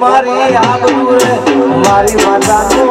મારી આબરૂ મારી માતાનો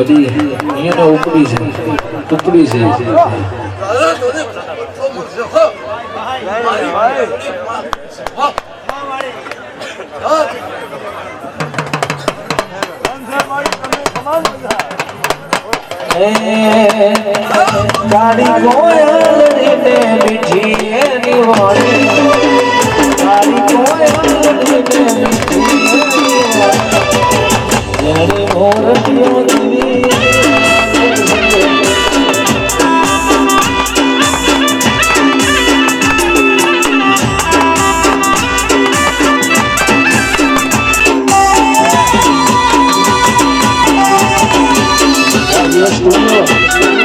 બધી અહીંયા તો ઉપડી છે ટુકડી છે. ગાડી કોયલ રીતે મીઠી એની વાણી ગાડી કોયલ રીતે વાણી જેણે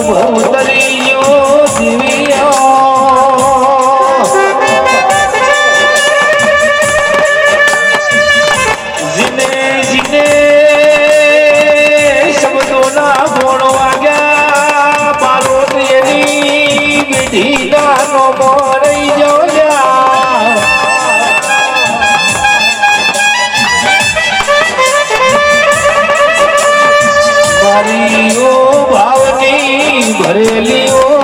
મદીનો ભવતરિયો દિવ્યો જીને જીને શબ્દોના ગોળ વાગ્યા મારો તેરી વિધિ ગાનો મોરઈ જોયા મારી ઓ ભાવની ભરેલી ઓ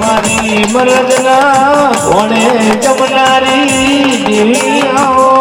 મારી મરદના કોણે જમનારી દેવી એ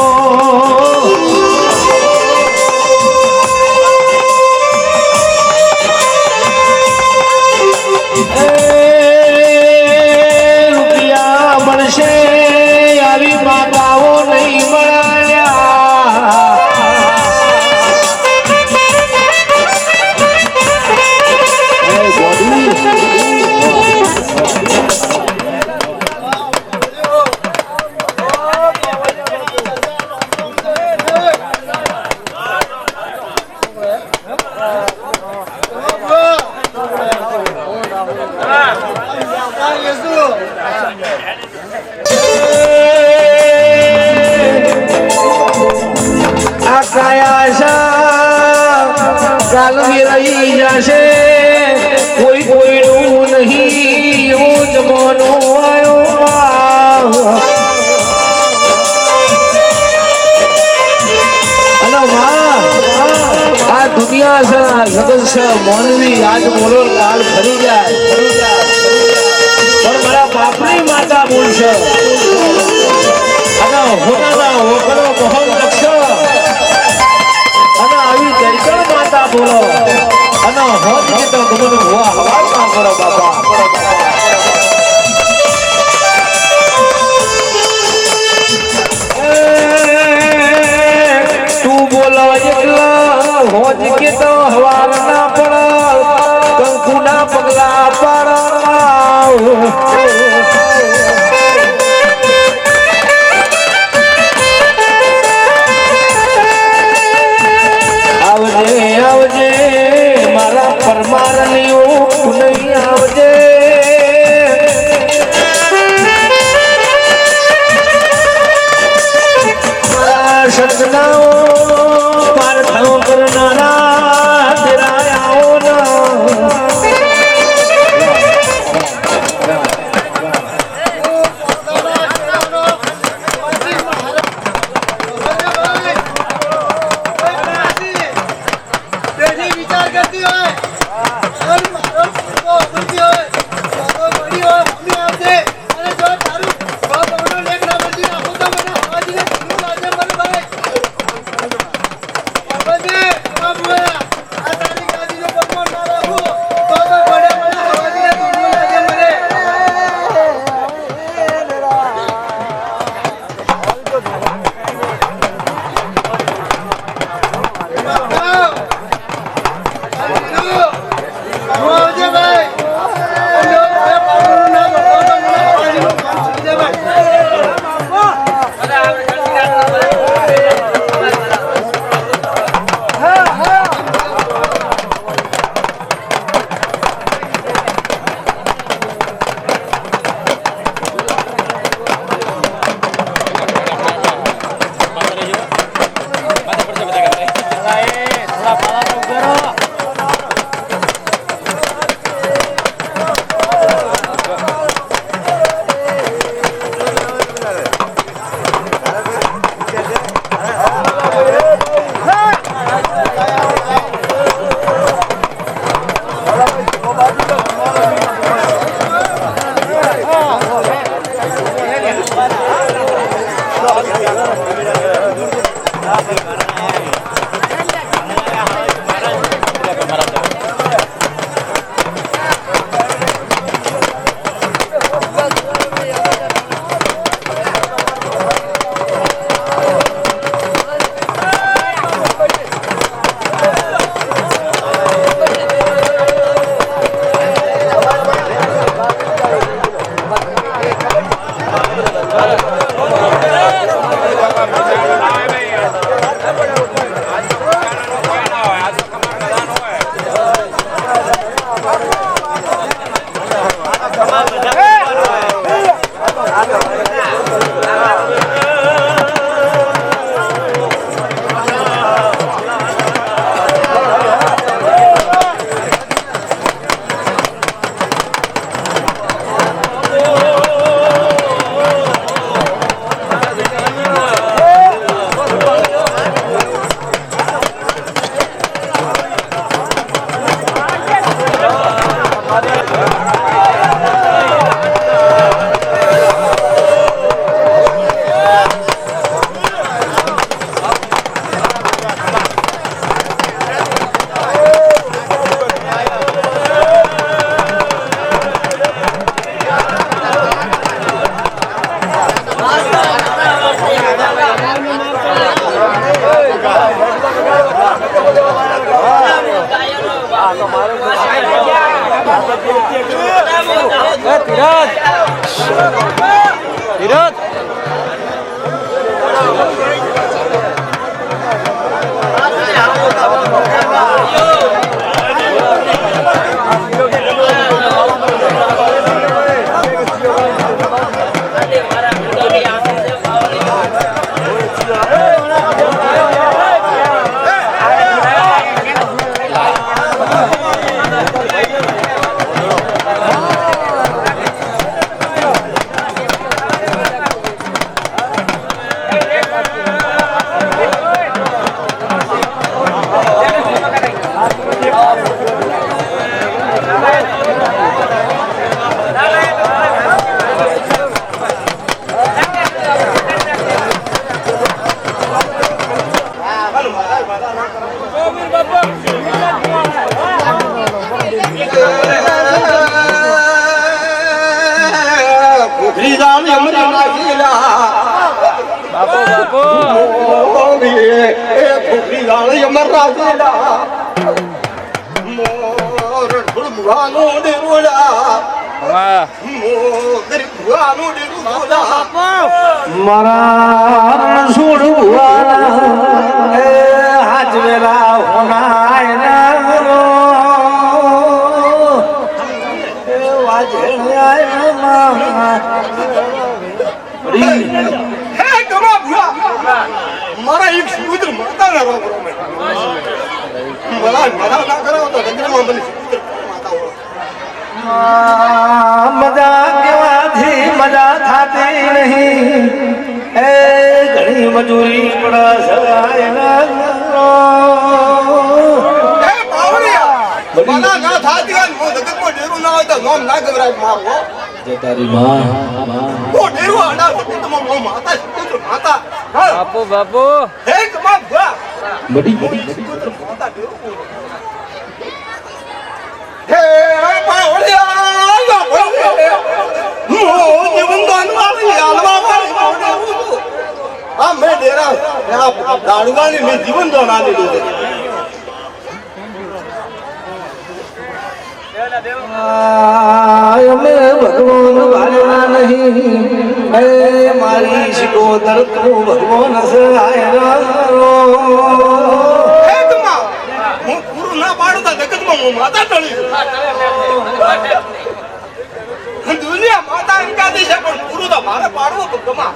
આ કાયા કાલ રહી જશે કોઈ કોઈનું નહીં, એવો જમાનો આવ્યો. આ દુનિયા છે જગત છે મોનવી આજ બોલો જાય. માતા બોલશે. અને હોનાના હોકરો મોહનના માનો હોજ કે તો ગુમન હુઆ હવા કા કરો બાબા તું બોલો એકલા હોજ કે તો હવાર ના પડ કંકુ ના પગલા પડ İrat! İrat! વાહ મોર ભુવાનો ડેરોડા મારા સુડ ભુવાના હોનાય મારા એક સુપુત્ર માતા ના રોગ રોમે મારા મારા ના કરાવો તો ગંદરમાં બની સુપુત્ર મજા કેવાથી મજા થતી નહીં. એ ઘણી મજૂરી બાપુ બાપુ. બડી બડી સુપુત્ર માતા ડેરું બોલો હે બાવળિયા બાવળિયા હું જીવનદાન વાળી હાલવા વાળી બાવળિયા આ મેં જીવન દાન આલેલું છે અમે ભગવાન વાળા નહીં મારી શિકોતર તું ભગવાન સહાય હે ગમા હું પૂરું ના પાડું તો જગતમાં માતા ટળી દુનિયા માતા કહેતી છે, પણ પૂરું તો મારે પાડવું તો ગમા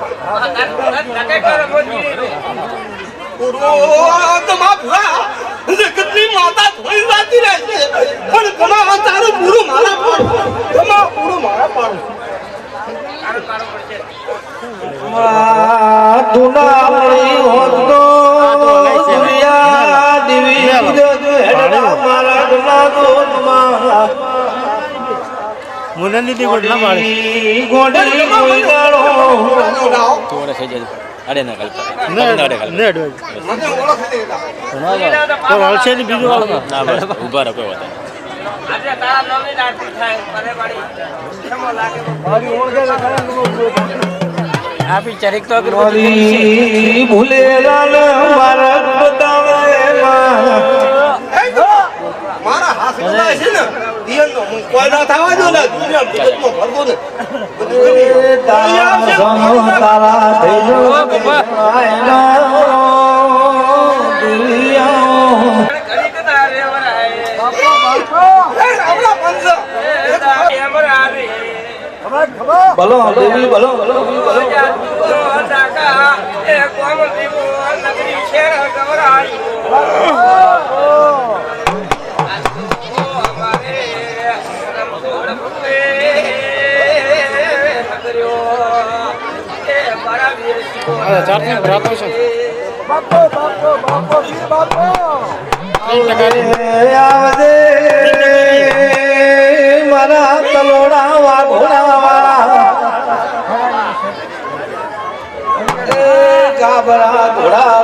પૂરું માતા થોડી જાતી રહે છે. પણ ગમા તારું પૂરું મારા પાડવું. ગમા મારા પાડવું. મુનન દીદી ગોડલા મારે થોડે થઈ જાય અડે ના અડે કલ્પા ને. મને હતા તો વળશે ને બીજું વાળો? ના બસ. ઊભા રહો કોઈ વાત નહીં. પરે પિક્ચર એક તો મારી ભૂલેલા ને મારા બતાવે મારા બધા છે ને દિયનનો હું કોઈ ના થવા દો ને દુનિયા જગતમાં ફરતો ને તારા થઈ હે, આપણા પંચ. ભલો દેવી આવજે મારા તલોડા વાઘોડા વાળા. ગાબરા ઘોડા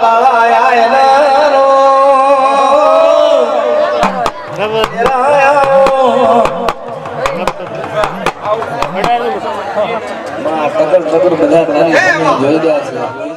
ટગર બધા જોઈ રહ્યા છે.